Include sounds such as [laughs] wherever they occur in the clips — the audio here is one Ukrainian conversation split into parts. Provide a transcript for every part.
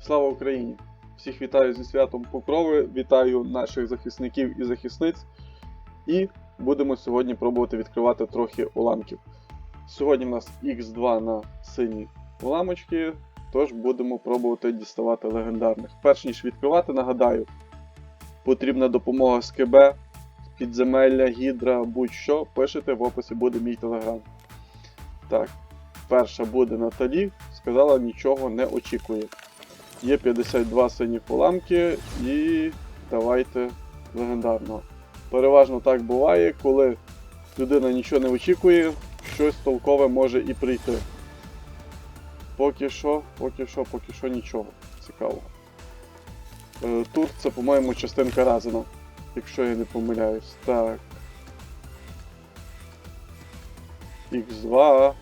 Слава Україні! Всіх вітаю зі святом Покрови, вітаю наших захисників і захисниць. І будемо сьогодні пробувати відкривати трохи уламків. Сьогодні в нас X2 на сині уламочки, тож будемо пробувати діставати легендарних. Перш ніж відкривати, нагадаю, потрібна допомога з КБ, підземелля, гідра, будь-що. Пишете в описі буде мій телеграм. Так, перша буде Наталі, сказала нічого не очікує. Є 52 сині уламки і давайте легендарного. Переважно так буває, коли людина нічого не очікує, щось толкове може і прийти. Поки що, поки що, поки що нічого цікавого. Е, Тур це, по-моєму, частинка Разина, якщо я не помиляюсь. Так. Х2.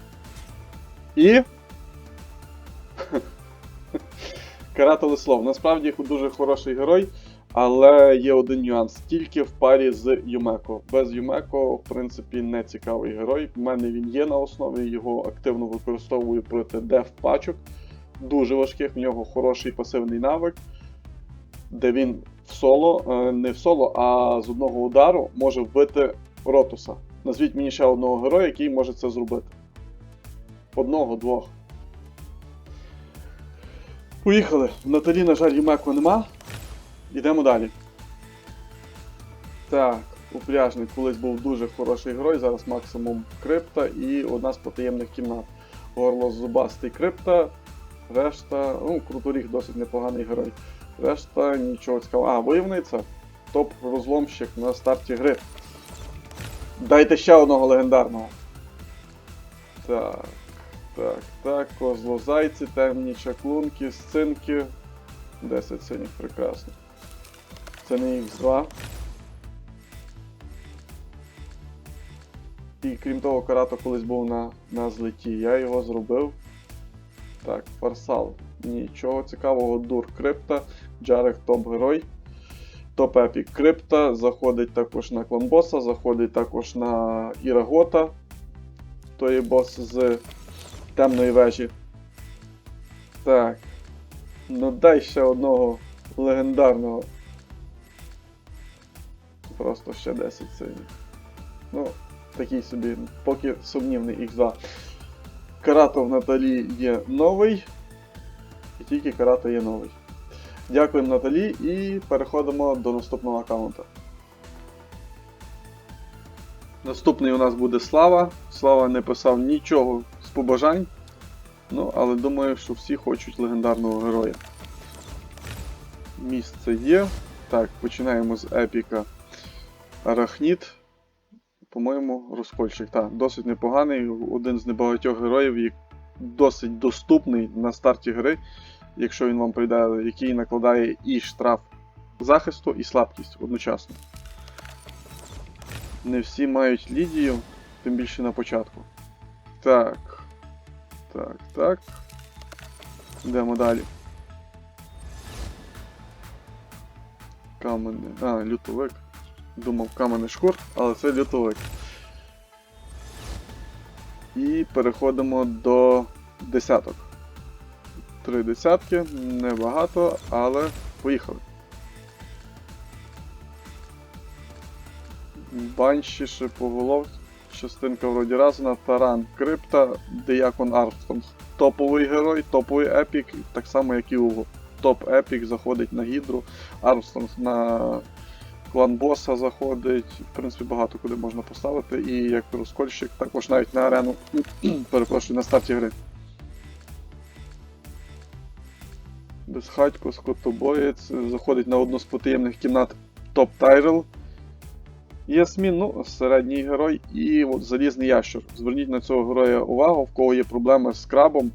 І. [laughs] Каратель слов. Насправді дуже хороший герой, але є один нюанс. Тільки в парі з Юмеко. Без Юмеко, в принципі, не цікавий герой. У мене він є на основі, його активно використовую проти деф пачок. Дуже важких, в нього хороший пасивний навик, де він в соло, е, не в соло, а з одного удару може вбити Ротуса. Назвіть мені ще одного героя, який може це зробити. Одного, двох. Поїхали. В Наталі, на жаль, Юмеко нема. Йдемо далі. Так, упряжний колись був дуже хороший герой, зараз максимум крипта і одна з потаємних кімнат. Горло зубастий крипта. Решта. Ну, Круторіг досить непоганий герой. Решта нічого цікавого. А, войовниця. Топ-розломщик на старті гри. Дайте ще одного легендарного. Так. Так, так, козлозайці, темні чаклунки, сцинки. 10 синіх, прекрасно. Це не Х2. І крім того, карато колись був на, на злеті. Я його зробив. Так, фарсал. Нічого цікавого, дур крипта, Джарек топ-герой. Топ епік крипта, заходить також на клан боса, заходить також на Ірагота. То є бос з темної вежі. Так. Ну дай ще одного легендарного. Просто ще 10 синіх. Ну, такий собі, поки сумнівний Х2. Карато в Наталі є новий. І тільки карато є новий. Дякуємо Наталі і переходимо до наступного аккаунта. Наступний у нас буде Слава. Слава не писав нічого з побажань. Ну, але думаю, що всі хочуть легендарного героя. Місце є. Так, починаємо з епіка Арахніт. По-моєму, розкольчик. Так, досить непоганий. Один з небагатьох героїв, як досить доступний на старті гри, якщо він вам прийде, який накладає і штраф захисту, і слабкість одночасно. Не всі мають Лідію, тим більше на початку. Так. Так, так. Йдемо далі. Каменний. А, лютовик. Думав каменний шкур, але це лютовик. І переходимо до десяток. Три десятки, небагато, але поїхали. Банші, шиповолов, частинка вроді Разена, Таран Крипта, Деякон Армстронг. Топовий герой, топовий епік, так само як і Уго. Топ епік заходить на Гідру, Армстронг на клан боса заходить. В принципі, багато куди можна поставити. І як розкольщик, також навіть на арену, перепрошую, на старті гри. Безхатько, скотобоєць, заходить на одну з потаємних кімнат топ Тайрел. Ясмін, ну, середній герой і от залізний ящур. Зверніть на цього героя увагу, в кого є проблеми з крабом.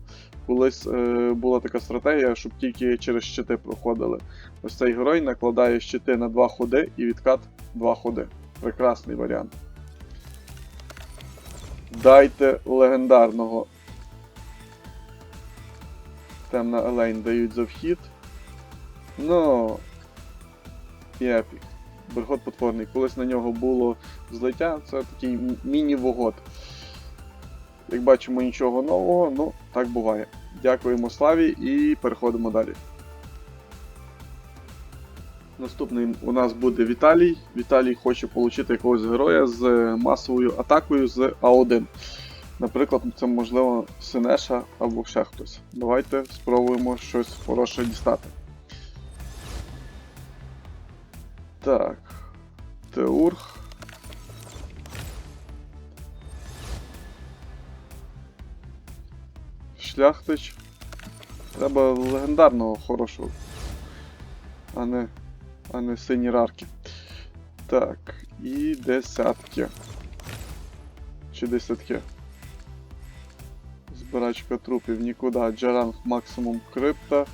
Колись е, була така стратегія, щоб тільки через щити проходили. Ось цей герой накладає щити на два ходи і відкат два ходи. Прекрасний варіант. Дайте легендарного. Темна Елейн дають за вхід. Ну. І епік. Берегот потворний. Колись на нього було злиття, це такий міні-вогот. Як бачимо, нічого нового, ну так буває. Дякуємо Славі і переходимо далі. Наступним у нас буде Віталій. Віталій хоче отримати якогось героя з масовою атакою з А1. Наприклад, це можливо Синеша або ще хтось. Давайте спробуємо щось хороше дістати. Так. Теург. Шляхтич. Треба легендарного хорошого. А не. А не сині рарки. Так. І десятки. Чи десятки. Збирачка трупів нікуди. Джаранг максимум крипта.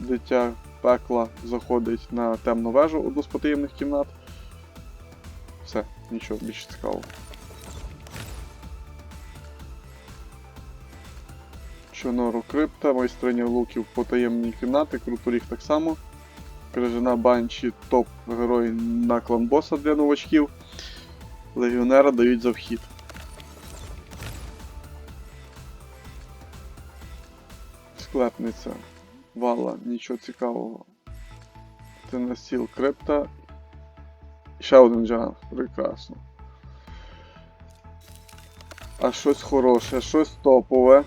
Дитя пекла заходить на темну вежу одну з потаємних кімнат. Все, нічого більше цікавого. Чонору крипта, майстриня луків потаємні кімнати, круторіг так само. Крижана банші топ герой на клан боса для новачків. Легіонера дають за вхід. Склепниця. Вала, нічого цікавого. Це насіл крипта. Ще один джанг, прекрасно. А щось хороше, щось топове.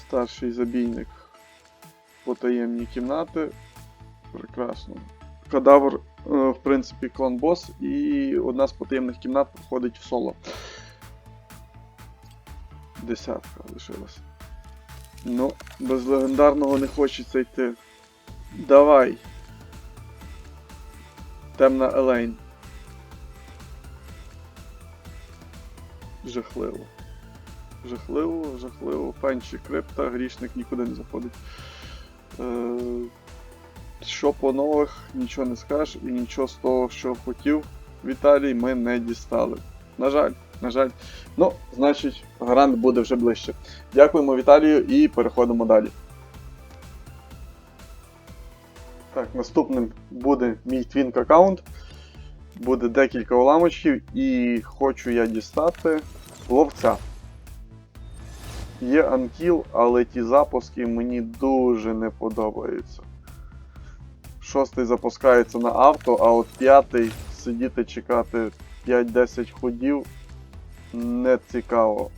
Старший забійник. Потаємні кімнати. Прекрасно. Кадавр, е, в принципі, клан бос, і одна з потаємних кімнат входить в соло. Десятка лишилась. Ну, без легендарного не хочеться йти. Давай. Темна Елейн. Жахливо. Жахливо, жахливо. Фенчі крипта, грішник нікуди не заходить. Е, що по нових, нічого не скажеш, і нічого з того, що хотів Віталій, ми не дістали. На жаль, на жаль. Ну, значить, гарант буде вже ближче. Дякуємо Віталію і переходимо далі. Так, наступним буде мій твінк аккаунт. Буде декілька уламочків і хочу я дістати ловця. Є анкіл, але ті запуски мені дуже не подобаються. Шостий запускається на авто, а от п'ятий сидіти чекати 5-10 ходів не цікаво.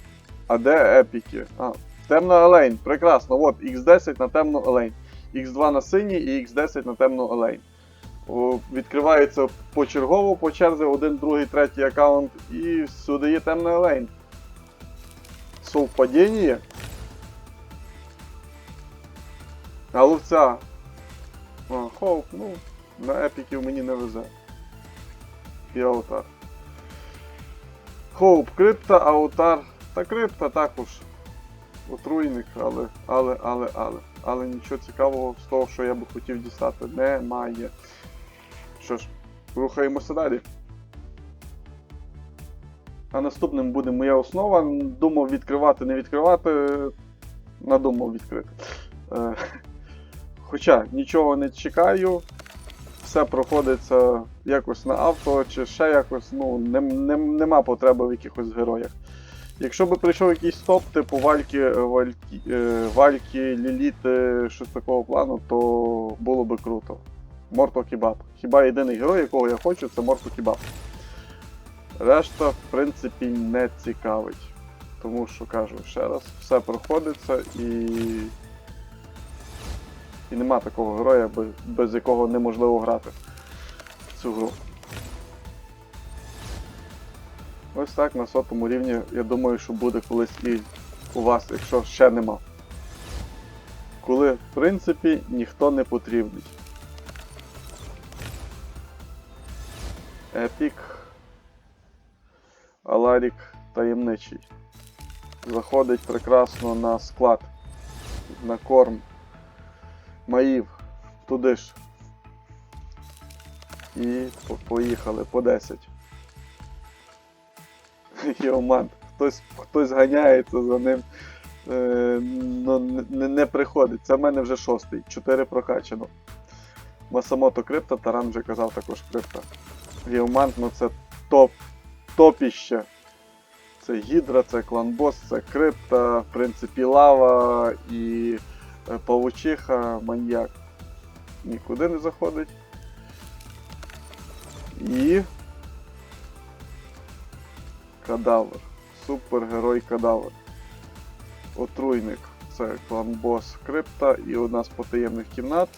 А де епіки? А, темна елейн. Прекрасно. От, X10 на темну елейн. X2 на синій і X10 на темну елейн. Відкривається почергово по черзі, один, другий, третій аккаунт і сюди є темна елейн. Совпадіння. А ловця. А, хоуп, ну, на епіків мені не везе. І. Хоуп крипта, аутар. Та крипта також. Отруйник, але, але, але, але. Але нічого цікавого з того, що я би хотів дістати, немає. Що ж, рухаємося далі. А наступним буде моя основа. Думав відкривати, не відкривати. Надумав відкрити. Е, [laughs] Хоча нічого не чекаю, все проходиться якось на авто чи ще якось, ну, не, не, нема потреби в якихось героях. Якщо би прийшов якийсь топ, типу вальки, вальки, е, вальки, ліліти, щось такого плану, то було би круто. Морто Кібаб. Хіба єдиний герой, якого я хочу, це Морто Кібаб. Решта, в принципі, не цікавить. Тому що кажу ще раз, все проходиться і. І нема такого героя, без, без якого неможливо грати в цю гру. Ось так на сотому рівні, я думаю, що буде колись і у вас, якщо ще нема. Коли, в принципі, ніхто не потрібний. Епік. Аларік таємничий. Заходить прекрасно на склад, на корм. Маїв, туди ж. І поїхали по 10. [laughs] Йоман, хтось, хтось ганяється за ним. Е, ну, не, не приходить. Це в мене вже шостий. 4 прокачано. Масамото крипта, Таран вже казав також крипта. Геомант, ну це топ, топіще. Це гідра, це кланбос, це крипта, в принципі, лава і павучиха, маньяк. Нікуди не заходить. І. Кадавр. Супергерой кадавр. Отруйник. Це кланбос крипта і одна з потаємних кімнат.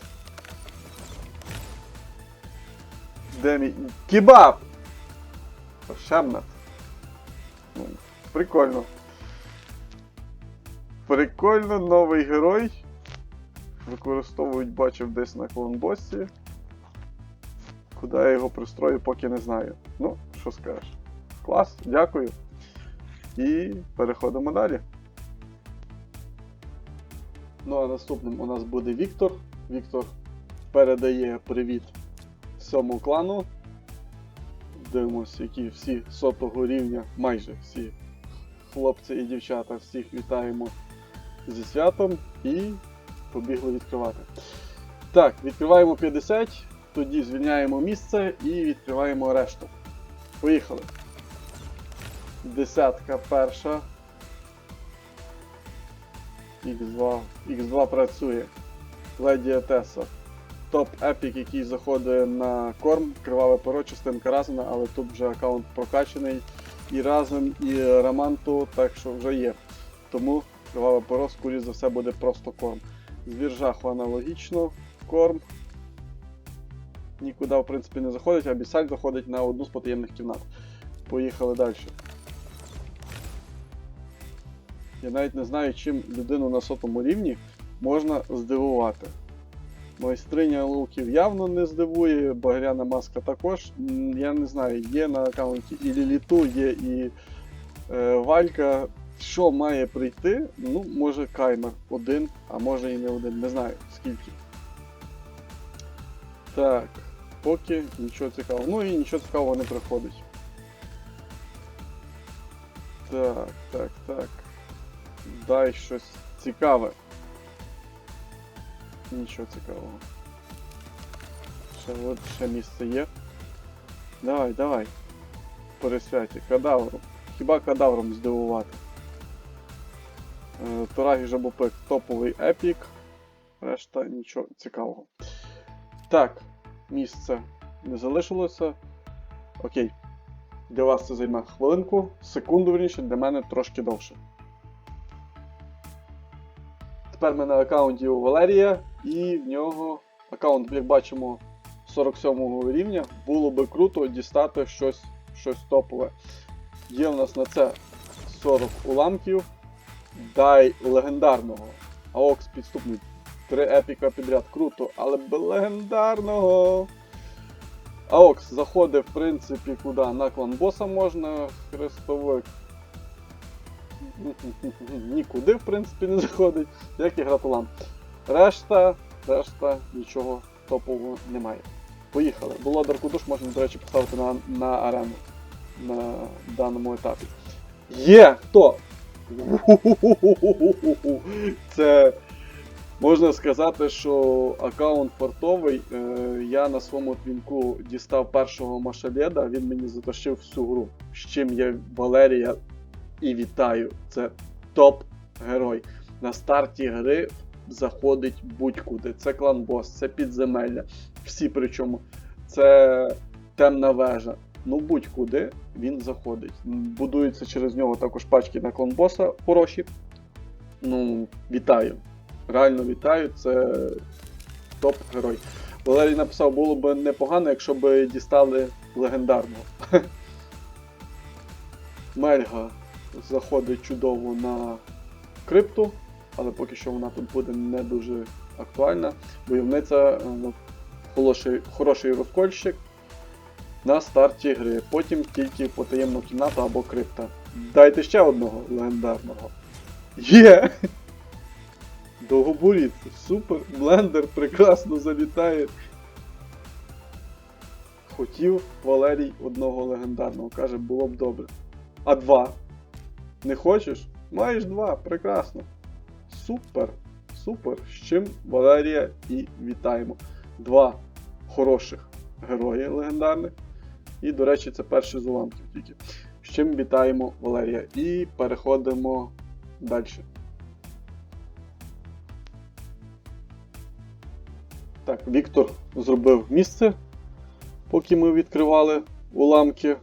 Де мій. Кебаб! Шемнат. Ну, прикольно. Прикольно, новий герой. Використовують, бачив десь на клонбосі. Куди я його пристрою, поки не знаю. Ну, що скажеш. Клас, дякую. І переходимо далі. Ну а наступним у нас буде Віктор. Віктор передає привіт всьому клану. Дивимося, які всі сотого рівня, майже всі хлопці і дівчата, всіх вітаємо зі святом і побігли відкривати. Так, відкриваємо 50, тоді звільняємо місце і відкриваємо решту. Поїхали. Десятка перша. X2. X2 працює. Леді Атеса. Топ епік, який заходить на корм, криваве перо, частинка разом, але тут вже аккаунт прокачаний і разом, і раманту, так що вже є. Тому криваве перо, скоріш за все, буде просто корм. Звір жаху аналогічно, корм. Нікуди, в принципі, не заходить, а бісаль заходить на одну з потаємних кімнат. Поїхали далі. Я навіть не знаю, чим людину на сотому рівні можна здивувати. Майстриня луків явно не здивує, багряна маска також. Я не знаю, є на аккаунті і Ліліту, є і е, Валька. Що має прийти? Ну, може каймер один, а може і не один, не знаю скільки. Так, поки нічого цікавого. Ну і нічого цікавого не приходить. Так, так, так. Дай щось цікаве. Нічого цікавого. Ще от ще місце є. Давай, давай. Пересвяті. Кадавром. Хіба кадавром здивувати? Е, Торагі Жабопик топовий епік. Решта нічого цікавого. Так, місце не залишилося. Окей. Для вас це займе хвилинку, секунду верніше, для мене трошки довше. Тепер ми на аккаунті у Валерія, і в нього аккаунт, як бачимо, 47 рівня. Було би круто дістати щось, щось топове. Є в нас на це 40 уламків. Дай легендарного. Аокс підступний. Три епіка підряд круто, але легендарного. Аокс заходить, в принципі, куди? На клан боса можна, хрестовик. [laughs] Нікуди, в принципі, не заходить, як і гратулан. Решта, решта нічого топового немає. Поїхали. Було Даркудуш можна, до речі, поставити на, на арену на даному етапі. Є! Хто? Це можна сказати, що аккаунт фартовий. Е, Я на своєму твінку дістав першого машаледа, він мені затащив всю гру. З чим я Валерія і вітаю. Це топ-герой. На старті гри заходить будь-куди. Це клан бос, це підземелля. Всі причому. Це темна вежа. Ну, будь-куди він заходить. Будуються через нього також пачки на клан боса хороші. Ну, вітаю. Реально вітаю, це топ-герой. Валерій написав, було б непогано, якщо б дістали легендарного. [laughs] Мельга заходить чудово на крипту, але поки що вона тут буде не дуже актуальна. Бойовниця е, ну, хороший, хороший розкольщик на старті гри. Потім тільки потаємну кімнату або крипта. Дайте ще одного легендарного. Є! Довгобуріт, супер, блендер прекрасно залітає. Хотів Валерій одного легендарного, каже, було б добре. А два. Не хочеш? Маєш два, прекрасно. Супер, супер. З чим Валерія і вітаємо. Два хороших героїв легендарних. І, до речі, це перший з уламків тільки. З чим вітаємо Валерія. І переходимо далі. Так, Віктор зробив місце, поки ми відкривали уламки.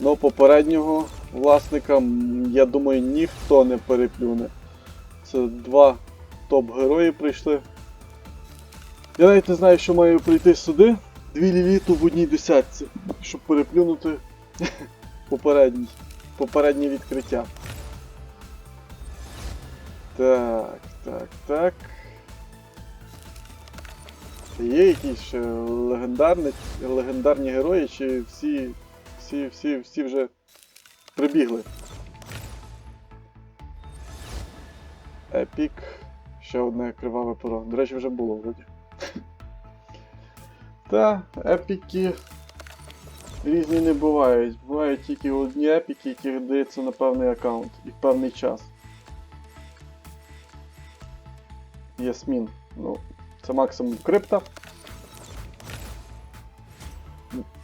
Но попереднього власника, я думаю, ніхто не переплюне. Це два топ-герої прийшли. Я навіть не знаю, що маю прийти сюди. Дві ліліту в одній десятці, щоб переплюнути [laughs] попередній, попереднє відкриття. Так, так, так. Є якісь ще легендарні, легендарні герої, чи всі, всі, всі, всі вже прибігли? Епік. Ще одне криваве перо. До речі, вже було вроді. Та, епіки різні не бувають. Бувають тільки одні епіки, які даються на певний аккаунт і в певний час. Ясмін. Ну, це максимум крипта.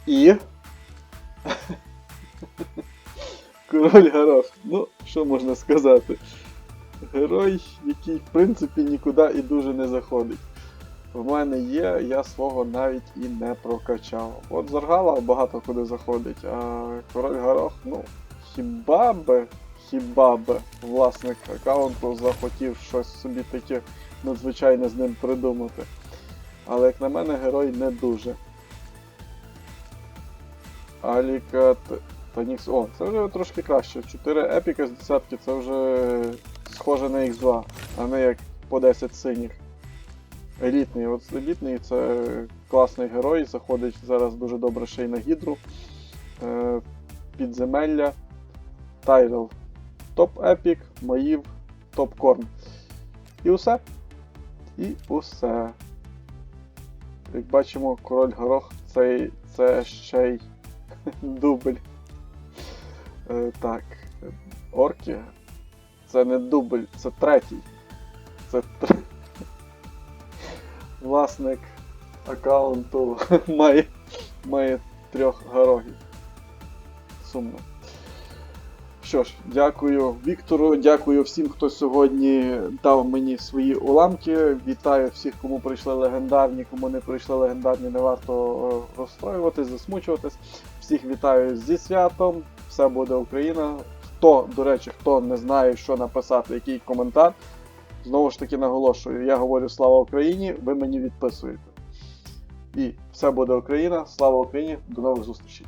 І. [laughs] Король Горох. Ну, що можна сказати? Герой, який в принципі нікуди і дуже не заходить. В мене є, я свого навіть і не прокачав. От Заргала багато куди заходить, а король Горох, ну, хіба би, хіба би власник аккаунту захотів щось собі таке надзвичайне з ним придумати. Але як на мене, герой не дуже. Аліка Т- Танікс. О, це вже трошки краще. 4 епіка з десятки це вже схоже на X2, а не як по 10 синіх. Елітний. От елітний це класний герой, заходить зараз дуже добре ще й на гідру. Е, підземелля. Тайрел. Топ епік, Маїв, топ корн. І усе. І усе. Як бачимо, король горох це, це ще й [laughs] дубль. Е, так. Орки. Це не дубль, це третій. Це тр... Власник аккаунту [laughs] має, має трьох горогів. Сумно. Що ж, дякую Віктору, дякую всім, хто сьогодні дав мені свої уламки. Вітаю всіх, кому прийшли легендарні, кому не прийшли легендарні, не варто е, розстроюватись, засмучуватись. Всіх вітаю зі святом. Все буде Україна. Хто, до речі, хто не знає, що написати, який коментар. Знову ж таки наголошую, я говорю слава Україні, ви мені відписуєте. І все буде Україна, слава Україні, до нових зустрічей.